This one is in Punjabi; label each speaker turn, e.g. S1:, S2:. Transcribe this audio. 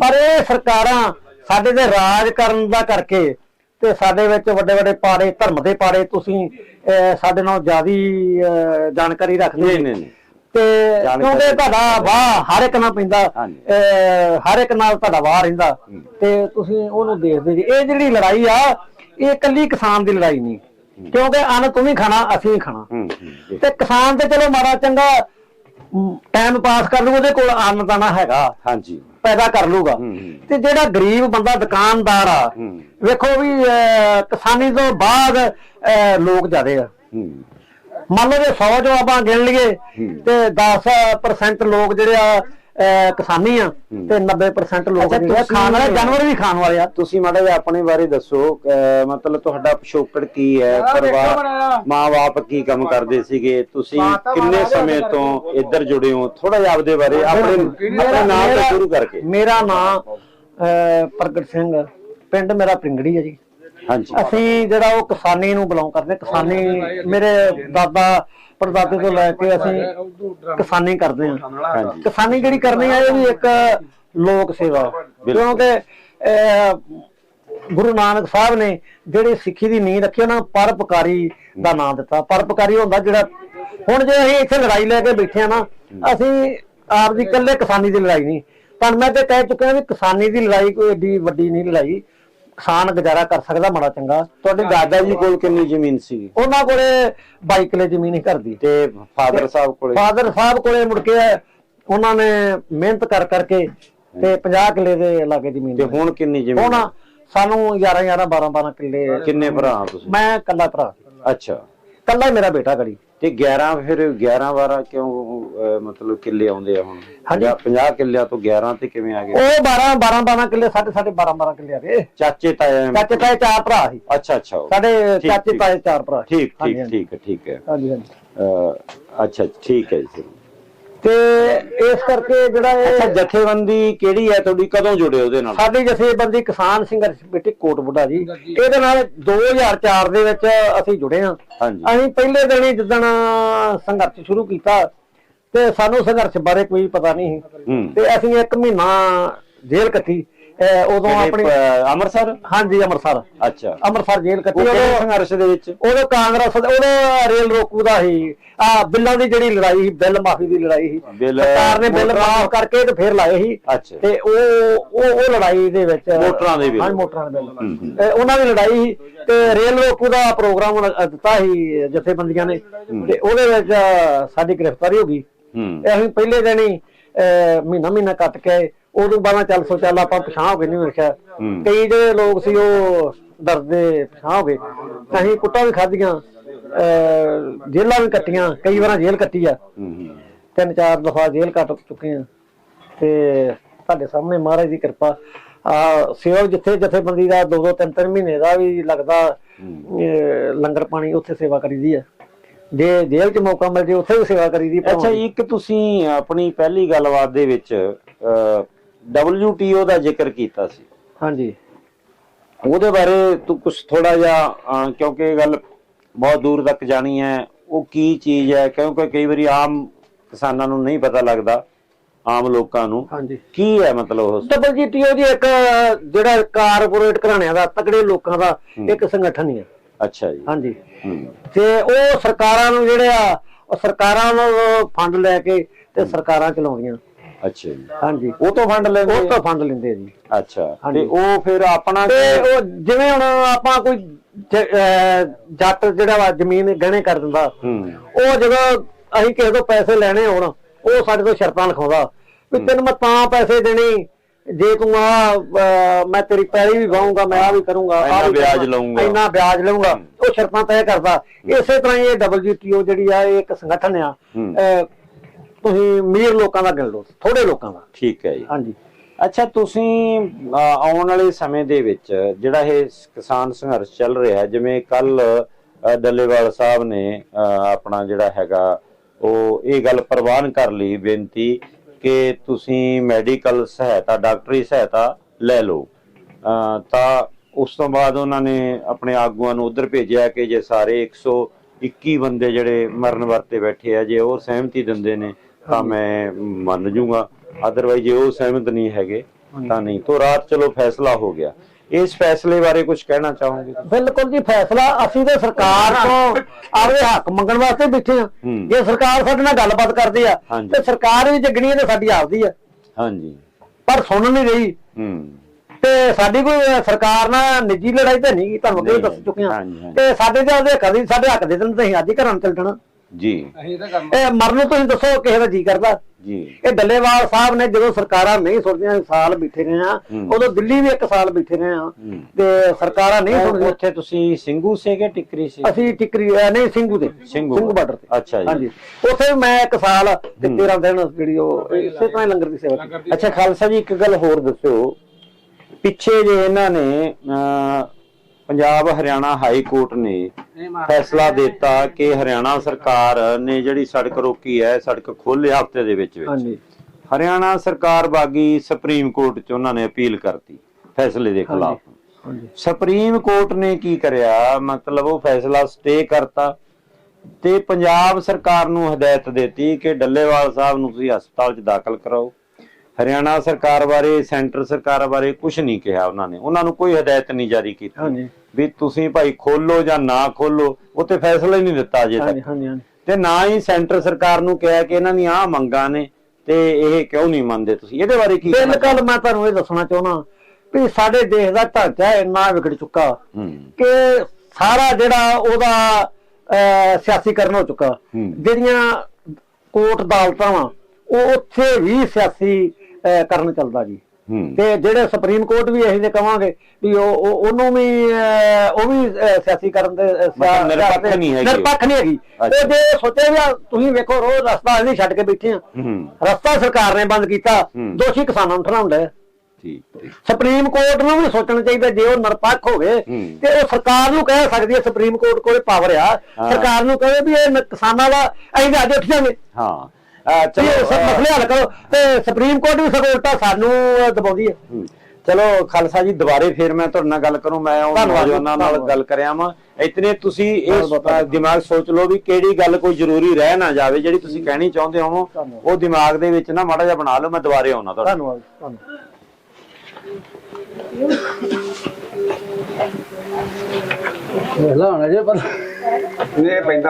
S1: ਪਰ ਇਹ ਸਰਕਾਰਾਂ ਸਾਡੇ ਤੇ ਰਾਜ ਕਰਨ ਦਾ ਕਰਕੇ ਤੇ ਸਾਡੇ ਵਿੱਚ ਵੱਡੇ ਵੱਡੇ ਪਾੜੇ ਧਰਮ ਦੇ ਪਾੜੇ ਤੁਸੀਂ ਸਾਡੇ ਨਾਲ ਜਿਆਦੀ ਜਾਣਕਾਰੀ ਰੱਖਦੇ
S2: ਨਹੀਂ ਨਹੀਂ
S1: ਤੇ ਕਿਉਂਕਿ ਤੁਹਾਡਾ ਵਾਹ ਹਰ ਇੱਕ ਨਾਲ ਪੈਂਦਾ ਹਰ ਇੱਕ ਨਾਲ ਤੁਹਾਡਾ ਵਾਹ ਰਹਿੰਦਾ। ਤੇ ਤੁਸੀਂ ਉਹਨੂੰ ਦੇਖਦੇ ਜੀ। ਇਹ ਜਿਹੜੀ ਲੜਾਈ ਆ ਇਹ ਇਕੱਲੀ ਕਿਸਾਨ ਦੀ ਲੜਾਈ ਨਹੀਂ। ਕਿਉਂਕਿ ਅੰਨ ਤੂੰ ਵੀ ਖਾਣਾ ਅਸੀਂ ਵੀ ਖਾਣਾ। ਤੇ ਕਿਸਾਨ ਤੇ ਚਲੋ ਮਾੜਾ ਚੰਗਾ ਟਾਈਮ ਪਾਸ ਕਰ ਲੂ ਉਹਦੇ ਕੋਲ ਅੰਨ ਦਾਣਾ ਹੈਗਾ।
S2: ਹਾਂਜੀ।
S1: ਪੈਦਾ ਕਰ ਲੂਗਾ। ਤੇ ਜਿਹੜਾ ਗਰੀਬ ਬੰਦਾ ਦੁਕਾਨਦਾਰ ਆ। ਵੇਖੋ ਵੀ ਕਿਸਾਨੀ ਤੋਂ ਬਾਅਦ ਲੋਕ ਜ਼ਿਆਦੇ ਆ ਮੰਨ ਲਓ ਜੇ 100 ਜੋ ਆਪਾਂ ਗਿਣ ਲਈਏ। ਤੇ 10% ਲੋਕ ਜਿਹੜੇ ਆ ਅਹ, ਕਿਸਾਨੀ ਆ ਤੇ 90% ਲੋਕ
S2: ਅੱਛਾ,
S1: ਜਿਹੜੇ ਆ। ਖਾਣ ਵਾਲੇ ਜਾਨਵਰ ਵੀ ਖਾਣ ਵਾਲੇ ਆ।
S2: ਤੁਸੀਂ ਮਾੜਾ ਜਿਹਾ ਆਪਣੇ ਬਾਰੇ ਦੱਸੋ ਅਹ ਮਤਲਬ ਤੁਹਾਡਾ ਪਿਛੋਕੜ ਕੀ ਹੈ? ਪਰਿਵਾਰ ਮਾਂ-ਬਾਪ ਕੀ ਕੰਮ ਕਰਦੇ ਸੀਗੇ? ਤੁਸੀਂ ਕਿੰਨੇ ਸਮੇਂ ਤੋਂ ਇੱਧਰ ਜੁੜੇ ਹੋ? ਥੋੜਾ ਜਿਹਾ ਆਪਦੇ ਬਾਰੇ ਆਪਣੇ ਆਪਣੇ ਨਾਮ ਤੋਂ ਸ਼ੁਰੂ ਕਰਕੇ।
S1: ਮੇਰਾ ਨਾਮ ਪ੍ਰਗਟ ਸਿੰਘ ਪਿੰਡ ਮੇਰਾ ਪਿੰਗੜੀ ਹੈ ਜੀ।
S2: ਹਾਂਜੀ।
S1: ਅਸੀਂ ਜਿਹੜਾ ਉਹ ਕਿਸਾਨੀ ਨੂੰ ਬਿਲੋਂਗ ਕਰਦੇ। ਕਿਸਾਨੀ ਮੇਰੇ ਦਾਦਾ ਪਰਦਾਦੇ ਤੋਂ ਲੈ ਕੇ ਅਸੀਂ ਕਿਸਾਨੀ ਕਰਦੇ ਹਾਂ। ਕਿਸਾਨੀ ਜਿਹੜੀ ਕਰਨੀ ਹੈ ਇਹ ਵੀ ਇੱਕ ਲੋਕ ਸੇਵਾ। ਕਿਉਂਕਿ ਗੁਰੂ ਨਾਨਕ ਸਾਹਿਬ ਨੇ ਜਿਹੜੀ ਸਿੱਖੀ ਦੀ ਨੀਂਹ ਰੱਖੀ ਉਹਨਾਂ ਨੂੰ ਪਰਪਕਾਰੀ ਦਾ ਨਾਮ ਦਿੱਤਾ। ਪਰਪਕਾਰੀ ਹੁੰਦਾ ਜਿਹੜਾ ਹੁਣ ਜੇ ਅਸੀਂ ਇੱਥੇ ਲੜਾਈ ਲੈ ਕੇ ਬੈਠੇ ਆ ਨਾ ਅਸੀਂ ਆਪ ਦੀ ਇਕੱਲੇ ਕਿਸਾਨੀ ਦੀ ਲੜਾਈ ਨਹੀਂ। ਪਰ ਮੈਂ ਤੇ ਕਹਿ ਚੁੱਕਿਆ ਵੀ ਕਿਸਾਨੀ ਦੀ ਲੜਾਈ ਕੋਈ ਏਡੀ ਵੱਡੀ ਨਹੀਂ ਲੜਾਈ। ਕਿਸਾਨ ਗੁਜ਼ਾਰਾ ਕਰ ਸਕਦਾ ਮਾੜਾ ਚੰਗਾ।
S2: ਤੁਹਾਡੇ ਦਾਦਾ ਜੀ ਕੋਲ ਕਿੰਨੀ ਜ਼ਮੀਨ ਸੀ
S1: ਉਹਨਾਂ ਕੋਲੇ 22 ਕਿੱਲੇ ਜ਼ਮੀਨ ਹੀ ਘਰ ਦੀ।
S2: ਤੇ ਫਾਦਰ ਸਾਹਿਬ ਕੋਲੇ?
S1: ਫਾਦਰ ਸਾਹਿਬ ਕੋਲੇ ਮੁੜ ਕੇ ਉਹਨਾਂ ਨੇ ਮਿਹਨਤ ਕਰ ਕਰਕੇ ਤੇ 50 ਕਿੱਲੇ ਦੇ ਲਾਗੇ ਜ਼ਮੀਨ
S2: ਤੇ ਹੁਣ ਕਿੰਨੀ ਜ਼ਮੀਨ
S1: ਹੁਣ ਸਾਨੂੰ 11 11 12 12 ਕਿੱਲੇ
S2: ਕਿੰਨੇ ਭਰਾ ਤੁਸੀਂ?
S1: ਮੈਂ ਕੱਲਾ ਭਰਾ।
S2: ਅੱਛਾ।
S1: ਕੱਲਾ ਹੀ ਮੇਰਾ ਬੇਟਾ ਗੜੀ
S2: ਤੇ 11 ਫਿਰ 11 12 ਕਿਉਂ ਅਹ, ਮਤਲਬ ਕਿੱਲੇ ਆਉਂਦੇ ਆ ਹੁਣ।
S1: ਹਾਂਜੀ।
S2: 50 ਕਿੱਲਿਆਂ ਤੋਂ 11 ਤੇ ਕਿਵੇਂ ਆ ਗਏ?
S1: ਉਹ 12 12 12 ਕਿੱਲੇ ਸਾਡੇ ਸਾਡੇ 12 12 ਕਿੱਲੇ ਆ ਗਏ।
S2: ਚਾਚੇ ਤਾਏ
S1: ਚਾਚੇ ਤਾਏ ਚਾਰ ਭਰਾ ਸੀ।
S2: ਅੱਛਾ ਅੱਛਾ। ਉਹ।
S1: ਸਾਡੇ
S2: ਠੀਕ,
S1: ਚਾਚੇ
S2: ਠੀਕ।
S1: ਤਾਏ ਚਾਰ ਭਰਾ ਸੀ।
S2: ਠੀਕ
S1: ਹਾਂਜੀ,
S2: ਠੀਕ
S1: ਹਾਂਜੀ।
S2: ਠੀਕ ਹੈ ਠੀਕ ਹੈ।
S1: ਹਾਂਜੀ ਹਾਂਜੀ।
S2: ਅਹ, ਅੱਛਾ ਠੀਕ ਹੈ ਜੀ।
S1: ਤੇ ਇਸ ਕਰਕੇ ਜਿਹੜਾ
S2: ਅੱਛਾ
S1: ਇਹ
S2: ਜਥੇਬੰਦੀ ਕਿਹੜੀ ਹੈ ਤੁਹਾਡੀ? ਕਦੋਂ ਜੁੜੇ ਉਹਦੇ ਨਾਲ?
S1: ਸਾਡੀ ਜਥੇਬੰਦੀ ਕਿਸਾਨ ਸੰਘਰਸ਼ ਕਮੇਟੀ ਕੋਟਬੁੱਢਾ ਜੀ। ਇਹਦੇ ਨਾਲ 2004 ਦੇ ਵਿੱਚ ਅਸੀਂ ਜੁੜੇ ਹਾਂ।
S2: ਹਾਂਜੀ।
S1: ਅਸੀਂ ਪਹਿਲੇ ਦਿਨ ਹੀ ਜਿੱਦਣ ਸੰਘਰਸ਼ ਸ਼ੁਰੂ ਕੀਤਾ ਤੇ ਸਾਨੂੰ ਸੰਘਰਸ਼ ਬਾਰੇ ਕੋਈ ਪਤਾ ਨਹੀਂ ਸੀ। ਤੇ ਅਸੀਂ ਇੱਕ ਮਹੀਨਾ ਜੇਲ੍ਹ ਕੱਟੀ। ਉਦੋਂ ਆਪਣੀ
S2: ਅੰਮ੍ਰਿਤਸਰ?
S1: ਹਾਂਜੀ ਅੰਮ੍ਰਿਤਸਰ।
S2: ਅੱਛਾ।
S1: ਅੰਮ੍ਰਿਤਸਰ ਜੇਲ੍ਹ ਕੱਟੀ। ਉਦੋਂ
S2: ਸੰਘਰਸ਼ ਦੇ ਵਿੱਚ?
S1: ਉਦੋਂ ਕਾਂਗਰਸ ਉਦੋਂ ਰੇਲ ਰੋਕੂ ਦਾ ਸੀ। ਆ ਬਿੱਲਾਂ ਦੀ ਜਿਹੜੀ ਲੜਾਈ ਸੀ ਬਿੱਲ ਮਾਫੀ ਦੀ ਲੜਾਈ ਸੀ। ਸਰਕਾਰ ਨੇ ਬਿੱਲ ਮਾਫ ਕਰਕੇ ਤੇ ਫਿਰ ਲਾਏ ਸੀ। ਤੇ ਉਹ ਉਹ ਉਹ ਲੜਾਈ ਦੇ ਵਿੱਚ
S2: ਮੋਟਰਾਂ ਦੇ ਬਿੱਲ।
S1: ਹਾਂ ਮੋਟਰਾਂ ਦੇ ਬਿੱਲ। ਉਹਨਾਂ ਦੀ ਲੜਾਈ ਸੀ ਤੇ ਰੇਲ ਰੋਕੂ ਦਾ ਪ੍ਰੋਗਰਾਮ ਦਿੱਤਾ ਸੀ ਜਥੇਬੰਦੀਆਂ ਨੇ। ਤੇ ਉਹਦੇ ਵਿੱਚ ਸਾਡੀ ਗ੍ਰਿਫਤਾਰੀ ਹੋ ਗਈ।
S2: ਹੂੰ।
S1: ਤੇ ਅਸੀਂ ਪਹਿਲੇ ਦਿਨ ਹੀ ਮਹੀਨਾ ਮਹੀਨਾ ਕੱਟ ਕੇ। ਉਦੋਂ ਬਾਅਦ ਚੱਲ ਸੋ ਚੱਲ ਆਪਾਂ ਪਛਾਣ ਹੋ ਗਏ ਨਹੀਂ ਵੇਖਿਆ।
S2: ਹੂੰ।
S1: ਕਈ ਜਿਹੜੇ ਲੋਕ ਸੀ ਉਹ ਡਰਦੇ ਪਛਾਣ ਹੋ ਗਏ। ਅਸੀਂ ਕੁੱਟਾਂ ਵੀ ਖਾਧੀਆਂ ਜੇਲ੍ਹਾਂ ਵੀ ਕੱਟੀਆਂ ਕਈ ਵਾਰਾਂ ਜੇਲ੍ਹ ਕੱਟੀ ਆ। ਤਿੰਨ ਚਾਰ ਦਫਾ ਜੇਲ੍ਹ ਕੱਟ ਚੁੱਕੇ ਆ ਤੇ ਤੁਹਾਡੇ ਸਾਹਮਣੇ ਮਹਾਰਾਜ ਦੀ ਕਿਰਪਾ। ਆ ਸੇਵਾ ਜਿੱਥੇ ਜਥੇਬੰਦੀ ਦਾ ਦੋ ਦੋ ਤਿੰਨ ਤਿੰਨ ਮਹੀਨੇ ਦਾ ਵੀ ਲੱਗਦਾ ਲੰਗਰ ਪਾਣੀ ਉੱਥੇ ਸੇਵਾ ਕਰੀਦੀ ਆ। ਜੇ ਜੇਲ੍ਹ 'ਚ ਮੌਕਾ ਮਿਲ ਜੇ ਉੱਥੇ ਵੀ ਸੇਵਾ ਕਰੀਦੀ ਆ
S2: ਅੱਛਾ ਇੱਕ ਤੁਸੀਂ ਆਪਣੀ ਪਹਿਲੀ ਗੱਲਬਾਤ ਦੇ ਵਿੱਚ WTO ਦਾ ਜ਼ਿਕਰ ਕੀਤਾ ਸੀ।
S1: ਹਾਂਜੀ।
S2: ਉਹਦੇ ਬਾਰੇ ਤੂੰ ਕੁਝ ਥੋੜਾ ਜਿਹਾ ਕਿਉਂਕਿ ਇਹ ਗੱਲ ਬਹੁਤ ਦੂਰ ਤੱਕ ਜਾਣੀ ਹੈ ਉਹ ਕੀ ਚੀਜ਼ ਹੈ? ਕਿਉਂਕਿ ਕਈ ਵਾਰੀ ਆਮ ਕਿਸਾਨਾਂ ਨੂੰ ਨਹੀਂ ਪਤਾ ਲੱਗਦਾ ਆਮ ਲੋਕਾਂ ਨੂੰ।
S1: ਹਾਂਜੀ।
S2: ਕੀ ਹੈ ਮਤਲਬ ਉਹ?
S1: ਡਬਲਯੂਟੀਓ ਜੀ ਇੱਕ ਜਿਹੜਾ ਕਾਰਪੋਰੇਟ ਘਰਾਣਿਆਂ ਦਾ ਤਕੜੇ ਲੋਕਾਂ ਦਾ ਇੱਕ ਸੰਗਠਨ ਹੀ।
S2: ਅੱਛਾ ਜੀ।
S1: ਹਾਂਜੀ। ਤੇ ਉਹ ਸਰਕਾਰਾਂ ਨੂੰ ਜਿਹੜੇ ਆ ਉਹ ਸਰਕਾਰਾਂ ਨੂੰ ਫੰਡ ਲੈ ਕੇ ਤੇ ਸਰਕਾਰਾਂ ਚਲਾਉਂਦੀਆਂ।
S2: ਅੱਛਾ ਜੀ।
S1: ਹਾਂਜੀ।
S2: ਉਹ ਤੋਂ ਫੰਡ ਲੈਂਦੇ
S1: ਉਹ ਤੋਂ ਫੰਡ ਲੈਂਦੇ ਜੀ।
S2: ਅੱਛਾ। ਤੇ ਉਹ ਫਿਰ ਆਪਣਾ
S1: ਤੇ ਉਹ ਜਿਵੇਂ ਹੁਣ ਆਪਾਂ ਕੋਈ ਜੱਟ ਜਿਹੜਾ ਵਾ ਜ਼ਮੀਨ ਗਹਿਣੇ ਕਰ ਦਿੰਦਾ ਉਹ ਜਦੋਂ ਅਸੀਂ ਕਿਸੇ ਤੋਂ ਪੈਸੇ ਲੈਣੇ ਹੋਣ ਉਹ ਸਾਡੇ ਤੋਂ ਸ਼ਰਤਾਂ ਲਿਖਾਉਂਦਾ ਵੀ ਤੈਨੂੰ ਮੈਂ ਤਾਂ ਪੈਸੇ ਦੇਣੇ ਜੇ ਤੂੰ ਆ ਮੈਂ ਤੇਰੀ ਪੈਰੀ ਵੀ ਵਾਹੂੰਗਾ ਮੈਂ ਆ ਵੀ ਕਰੂੰਗਾ ਆਹ
S2: ਇੰਨਾ ਵਿਆਜ ਲਊਂਗਾ।
S1: ਇੰਨਾ ਵਿਆਜ ਲਊਂਗਾ। ਉਹ ਸ਼ਰਤਾਂ ਤੈਅ ਕਰਦਾ। ਇਸੇ ਤਰ੍ਹਾਂ ਹੀ ਇਹ WTO ਜਿਹੜੀ ਆ ਇਹ ਇੱਕ ਸੰਗਠਨ ਆ। ਤੁਸੀਂ ਅਮੀਰ ਲੋਕਾਂ ਦਾ ਗਿਣ ਲਓ ਥੋੜੇ ਲੋਕਾਂ ਦਾ।
S2: ਠੀਕ ਹੈ ਜੀ।
S1: ਹਾਂਜੀ।
S2: ਅੱਛਾ ਤੁਸੀਂ ਆਉਣ ਵਾਲੇ ਸਮੇਂ ਦੇ ਵਿੱਚ ਜਿਹੜਾ ਇਹ ਕਿਸਾਨ ਸੰਘਰਸ਼ ਚੱਲ ਰਿਹਾ ਜਿਵੇਂ ਕੱਲ ਡੱਲੇਵਾਲ ਸਾਹਿਬ ਨੇ ਆਪਣਾ ਜਿਹੜਾ ਹੈਗਾ ਉਹ ਇਹ ਗੱਲ ਪ੍ਰਵਾਨ ਕਰ ਲਈ ਬੇਨਤੀ ਕਿ ਤੁਸੀਂ ਮੈਡੀਕਲ ਸਹਾਇਤਾ ਡਾਕਟਰੀ ਸਹਾਇਤਾ ਲੈ ਲਓ। ਤਾਂ ਉਸ ਤੋਂ ਬਾਅਦ ਉਹਨਾਂ ਨੇ ਆਪਣੇ ਆਗੂਆਂ ਨੂੰ ਉਧਰ ਭੇਜਿਆ ਕਿ ਜੇ ਸਾਰੇ 121 ਬੰਦੇ ਜਿਹੜੇ ਮਰਨ ਵਰਤੇ ਬੈਠੇ ਆ ਜੇ ਉਹ ਸਹਿਮਤੀ ਦਿੰਦੇ ਨੇ ਤਾਂ ਮੈਂ ਮੰਨ ਜੂਗਾ। ਅਦਰਵਾਈਜ਼ ਜੇ ਉਹ ਸਹਿਮਤ ਨਹੀਂ ਹੈਗੇ ਤਾਂ ਨਹੀਂ। ਤੋਂ ਰਾਤ ਚਲੋ ਫੈਸਲਾ ਹੋ ਗਿਆ। ਇਸ ਫੈਸਲੇ ਬਾਰੇ ਕੁਝ ਕਹਿਣਾ ਚਾਹੋਗੇ?
S1: ਬਿਲਕੁਲ ਜੀ ਫੈਸਲਾ ਅਸੀਂ ਤੇ ਸਰਕਾਰ ਤੋਂ ਆਪਦੇ ਹੱਕ ਮੰਗਣ ਵਾਸਤੇ ਬੈਠੇ ਆ। ਜੇ ਸਰਕਾਰ ਸਾਡੇ ਨਾਲ ਗੱਲਬਾਤ ਕਰਦੀ ਆ। ਤੇ ਸਰਕਾਰ ਵੀ ਜਗਣੀ ਤੇ ਸਾਡੀ ਆਪਦੀ ਆ।
S2: ਹਾਂਜੀ।
S1: ਪਰ ਸੁਣ ਨਹੀਂ ਰਹੀ।
S2: ਹੂੰ।
S1: ਤੇ ਸਾਡੀ ਕੋਈ ਸਰਕਾਰ ਨਾਲ ਨਿੱਜੀ ਲੜਾਈ ਤਾਂ ਨਹੀਂ ਤੁਹਾਨੂੰ
S2: ਨਹੀਂ,
S1: ਦੱਸ ਚੁੱਕੇ ਹਾਂ
S2: ਹਾਂਜੀ, ਹਾਂਜੀ।
S1: ਤੇ ਸਾਡੇ ਦੇ ਆਪਦੇ ਹੱਕ ਦੀ ਸਾਡੇ ਹੱਕ ਦੇ ਦਿਨ ਤੇ ਅਸੀਂ ਅੱਜ ਹੀ ਘਰਾਂ ਨੂੰ ਚੱਲ ਜਾਣਾ।
S2: ਜੀ।
S3: ਅਸੀਂ ਤਾਂ ਕਰਨਾ
S1: ਇਹ ਮਰਨ ਨੂੰ ਤੁਸੀਂ ਦੱਸੋ ਕਿਸੇ ਦਾ ਜੀ ਕਰਦਾ। ਇਹ ਡੱਲੇਵਾਲ ਸਾਹਿਬ ਨੇ ਜਦੋਂ ਸਰਕਾਰਾਂ ਨਹੀਂ ਸੁਣਦੀਆਂ ਸਾਲ ਬੈਠੇ ਰਹੇ ਆ। ਉਦੋਂ ਦਿੱਲੀ ਵੀ ਇੱਕ ਸਾਲ ਬੈਠੇ ਰਹੇ ਆ। ਤੇ ਸਰਕਾਰਾਂ ਨਹੀਂ ਸੁਣਦੀਆਂ।
S2: ਉੱਥੇ ਤੁਸੀਂ ਸਿੰਘੂ ਸੀਗੇ ਟਿਕਰੀ ਸੀ?
S1: ਅਸੀਂ ਟਿਕਰੀ ਨਹੀਂ ਸਿੰਘੂ ਤੇ
S2: ਸਿੰਘੂ।
S1: ਬਾਰਡਰ ਤੇ।
S2: ਅੱਛਾ ਜੀ।
S1: ਹਾਂਜੀ। ਉੱਥੇ ਵੀ ਮੈਂ ਇੱਕ ਸਾਲ ਤੇ 13 ਦਿਨ ਜਿਹੜੀ ਉਹ ਇਸੇ ਤਰ੍ਹਾਂ ਲੰਗਰ ਦੀ ਸੇਵਾ
S2: ਅੱਛਾ ਖਾਲਸਾ ਜੀ ਇੱਕ ਗੱਲ ਹੋਰ ਦੱਸਿਓ। ਪਿੱਛੇ ਜੇ ਇਹਨਾਂ ਨੇ ਪੰਜਾਬ ਹਰਿਆਣਾ ਹਾਈ ਕੋਰਟ ਨੇ ਫੈਸਲਾ ਦਿੱਤਾ ਕਿ ਹਰਿਆਣਾ ਸਰਕਾਰ ਨੇ ਜਿਹੜੀ ਸੜਕ ਰੋਕੀ ਹੈ ਸੜਕ ਖੋਲੇ ਹਫ਼ਤੇ ਦੇ ਵਿੱਚ ਵਿੱਚ।
S1: ਹਾਂਜੀ।
S2: ਹਰਿਆਣਾ ਸਰਕਾਰ ਬਾਗੀ ਸੁਪਰੀਮ ਕੋਰਟ 'ਚ ਉਹਨਾਂ ਨੇ ਅਪੀਲ ਕਰਤੀ ਫੈਸਲੇ ਦੇ ਖਿਲਾਫ।
S1: ਹਾਂਜੀ।
S2: ਸੁਪਰੀਮ ਕੋਰਟ ਨੇ ਕੀ ਕਰਿਆ? ਮਤਲਬ ਉਹ ਫੈਸਲਾ ਸਟੇ ਕਰਤਾ ਤੇ ਪੰਜਾਬ ਸਰਕਾਰ ਨੂੰ ਹਦਾਇਤ ਦਿੱਤੀ ਕਿ ਡੱਲੇਵਾਲ ਸਾਹਿਬ ਨੂੰ ਤੁਸੀਂ ਹਸਪਤਾਲ 'ਚ ਦਾਖਲ ਕਰਾਓ। ਹਰਿਆਣਾ ਸਰਕਾਰ ਬਾਰੇ ਸੈਂਟਰ ਸਰਕਾਰ ਬਾਰੇ ਕੁਝ ਨਹੀਂ ਕਿਹਾ ਉਹਨਾਂ ਨੇ। ਉਹਨਾਂ ਨੂੰ ਕੋਈ ਹਦਾਇਤ ਨਹੀਂ ਜਾਰੀ ਕੀਤੀ।
S1: ਹਾਂਜੀ।
S2: ਵੀ ਤੁਸੀਂ ਭਾਈ ਖੋਲੋ ਜਾਂ ਨਾ ਖੋਲੋ ਉਹ ਤੇ ਫੈਸਲਾ ਹੀ ਨਹੀਂ ਦਿੱਤਾ ਅਜੇ
S1: ਹਾਂਜੀ
S2: ਤੱਕ।
S1: ਹਾਂਜੀ ਹਾਂਜੀ
S2: ਤੇ ਨਾ ਹੀ ਸੈਂਟਰ ਸਰਕਾਰ ਨੂੰ ਕਿਹਾ ਕਿ ਇਹਨਾਂ ਦੀਆਂ ਆਹ ਮੰਗਾਂ ਨੇ ਤੇ ਇਹ ਕਿਉਂ ਨਹੀਂ ਮੰਨਦੇ ਤੁਸੀਂ? ਇਹਦੇ ਬਾਰੇ ਕੀ
S1: ਬਿਲਕੁਲ ਮੈਂ ਤੁਹਾਨੂੰ ਇਹ ਦੱਸਣਾ ਚਾਹੁੰਦਾ ਵੀ ਸਾਡੇ ਦੇਸ਼ ਦਾ ਢਾਂਚਾ ਇੰਨਾ ਵਿਗੜ ਚੁੱਕਾ ਕਿ ਸਾਰਾ ਜਿਹੜਾ ਉਹਦਾ ਸਿਆਸੀਕਰਨ ਹੋ ਚੁੱਕਾ। ਜਿਹੜੀਆਂ ਕੋਰਟ ਅਦਾਲਤਾਂ ਵਾ ਉਹ ਉੱਥੇ ਵੀ ਸਿਆਸੀ ਕਰਨ ਚੱਲਦਾ ਜੀ ਤੇ ਜਿਹੜੇ ਸੁਪਰੀਮ ਕੋਰਟ ਵੀ ਅਸੀਂ ਤੇ ਕਵਾਂਗੇ ਵੀ ਉਹ ਉਹ- ਉਹਨੂੰ ਵੀ ਉਹ ਵੀ ਅਹ, ਸਿਆਸੀ ਕਰਨ ਦੇ
S2: ਨਿਰਪੱਖ ਨਹੀਂ ਹੈਗੀ।
S1: ਨਿਰਪੱਖ ਨਹੀਂ ਹੈਗੀ। ਉਹ ਜੇ ਸੋਚਿਆ ਵੀ ਤੁਸੀਂ ਵੇਖੋ ਰੋਜ਼ ਰਸਤਾ ਅਸੀਂ ਛੱਡ ਕੇ ਬੈਠੇ ਆ ਰਸਤਾ ਸਰਕਾਰ ਨੇ ਬੰਦ ਕੀਤਾ। ਦੋਸ਼ੀ ਕਿਸਾਨਾਂ ਨੂੰ ਠਰਾਉਂਦਾ ਹੈ
S2: ਠੀਕ
S1: ਸੁਪਰੀਮ ਕੋਰਟ ਨੂੰ ਵੀ ਸੋਚਣਾ ਚਾਹੀਦਾ ਜੇ ਉਹ ਨਿਰਪੱਖ ਹੋਵੇ। ਤੇ ਉਹ ਸਰਕਾਰ ਨੂੰ ਕਹਿ ਸਕਦੀ ਹੈ ਸੁਪਰੀਮ ਕੋਰਟ ਕੋਲੇ ਪਾਵਰ ਆ। ਸਰਕਾਰ ਨੂੰ ਕਹੇ ਵੀ ਇਹ ਨ- ਕਿਸਾਨਾਂ ਦਾ ਅਸੀਂ ਤਾਂ ਅੱਜ ਉੱਠ ਜਾਾਂਗੇ
S2: ਹਾਂ
S1: ਚਲੋ
S2: ਚਲੋ
S1: ਸਭ ਮਸਲੇ ਹੱਲ ਕਰੋ ਤੇ ਸੁਪਰੀਮ ਕੋਰਟ ਵੀ ਸਗੋਂ ਉਲਟਾ ਸਾਨੂੰ ਦਬਾਉਂਦੀ ਹੈ।
S2: ਚਲੋ ਖਾਲਸਾ ਜੀ ਦੁਬਾਰੇ ਫੇਰ ਮੈਂ ਤੁਹਾਡੇ ਨਾਲ ਗੱਲ ਕਰੂੰ ਮੈਂ ਉਹ ਨੌਜਵਾਨਾਂ ਨਾਲ। ਗੱਲ ਕਰਿਆ ਵਾਂ। ਇਤਨੇ ਤੁਸੀਂ ਅਹ, ਦਿਮਾਗ ਸੋਚ ਲਓ ਵੀ ਕਿਹੜੀ ਗੱਲ ਕੋਈ ਜ਼ਰੂਰੀ ਰਹਿ ਨਾ ਜਾਵੇ ਜਿਹੜੀ ਤੁਸੀਂ ਕਹਿਣੀ ਚਾਹੁੰਦੇ ਹੋ। ਉਹ ਦਿਮਾਗ ਦੇ ਵਿੱਚ ਨਾ ਮਾੜਾ ਜਿਹਾ ਬਣਾ ਲਓ ਮੈਂ ਦੁਬਾਰੇ ਆਉਣਾ ਤੁਹਾਡੇ
S1: ਧੰਨਵਾਦ ਧੰਨਵਾਦ।
S3: ਵੇਲਾ ਹੋਣਾ ਜੇ ਪਰ।
S4: ਇਹ ਪੈਂਦਾ